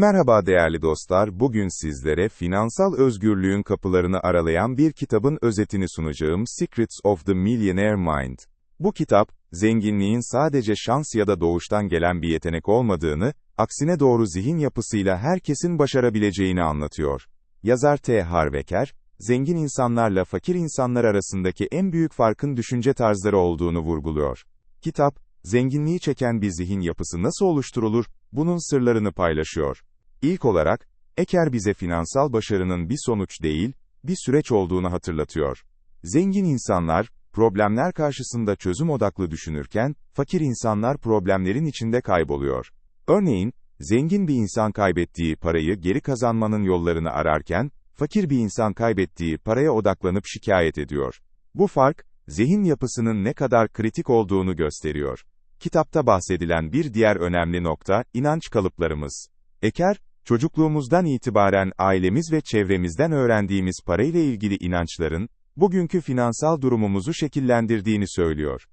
Merhaba değerli dostlar, bugün sizlere finansal özgürlüğün kapılarını aralayan bir kitabın özetini sunacağım Secrets of the Millionaire Mind. Bu kitap, zenginliğin sadece şans ya da doğuştan gelen bir yetenek olmadığını, aksine doğru zihin yapısıyla herkesin başarabileceğini anlatıyor. Yazar T. Harveker, zengin insanlarla fakir insanlar arasındaki en büyük farkın düşünce tarzları olduğunu vurguluyor. Kitap, zenginliği çeken bir zihin yapısı nasıl oluşturulur, bunun sırlarını paylaşıyor. İlk olarak, Eker bize finansal başarının bir sonuç değil, bir süreç olduğunu hatırlatıyor. Zengin insanlar, problemler karşısında çözüm odaklı düşünürken, fakir insanlar problemlerin içinde kayboluyor. Örneğin, zengin bir insan kaybettiği parayı geri kazanmanın yollarını ararken, fakir bir insan kaybettiği paraya odaklanıp şikayet ediyor. Bu fark, zihin yapısının ne kadar kritik olduğunu gösteriyor. Kitapta bahsedilen bir diğer önemli nokta, inanç kalıplarımız. Eker, çocukluğumuzdan itibaren ailemiz ve çevremizden öğrendiğimiz parayla ilgili inançların, bugünkü finansal durumumuzu şekillendirdiğini söylüyor.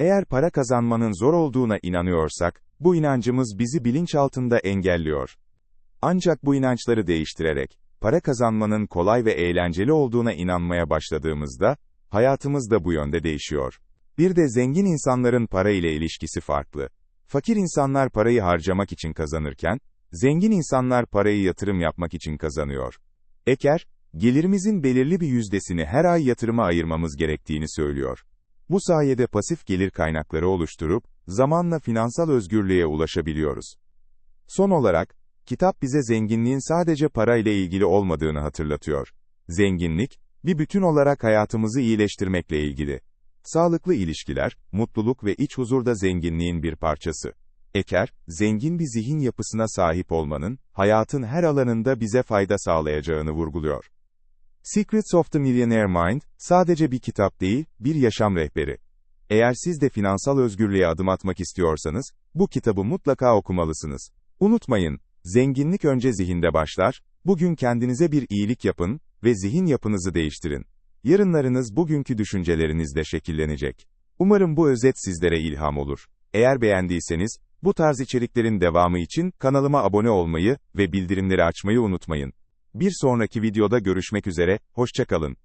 Eğer para kazanmanın zor olduğuna inanıyorsak, bu inancımız bizi bilinçaltında engelliyor. Ancak bu inançları değiştirerek, para kazanmanın kolay ve eğlenceli olduğuna inanmaya başladığımızda, hayatımız da bu yönde değişiyor. Bir de zengin insanların para ile ilişkisi farklı. Fakir insanlar parayı harcamak için kazanırken, zengin insanlar parayı yatırım yapmak için kazanıyor. Eker, gelirimizin belirli bir yüzdesini her ay yatırıma ayırmamız gerektiğini söylüyor. Bu sayede pasif gelir kaynakları oluşturup, zamanla finansal özgürlüğe ulaşabiliyoruz. Son olarak, kitap bize zenginliğin sadece para ile ilgili olmadığını hatırlatıyor. Zenginlik, bir bütün olarak hayatımızı iyileştirmekle ilgili. Sağlıklı ilişkiler, mutluluk ve iç huzur da zenginliğin bir parçası. Eker, zengin bir zihin yapısına sahip olmanın, hayatın her alanında bize fayda sağlayacağını vurguluyor. Secrets of the Millionaire Mind, sadece bir kitap değil, bir yaşam rehberi. Eğer siz de finansal özgürlüğe adım atmak istiyorsanız, bu kitabı mutlaka okumalısınız. Unutmayın, zenginlik önce zihinde başlar, bugün kendinize bir iyilik yapın ve zihin yapınızı değiştirin. Yarınlarınız bugünkü düşüncelerinizle şekillenecek. Umarım bu özet sizlere ilham olur. Eğer beğendiyseniz, bu tarz içeriklerin devamı için kanalıma abone olmayı ve bildirimleri açmayı unutmayın. Bir sonraki videoda görüşmek üzere, hoşçakalın.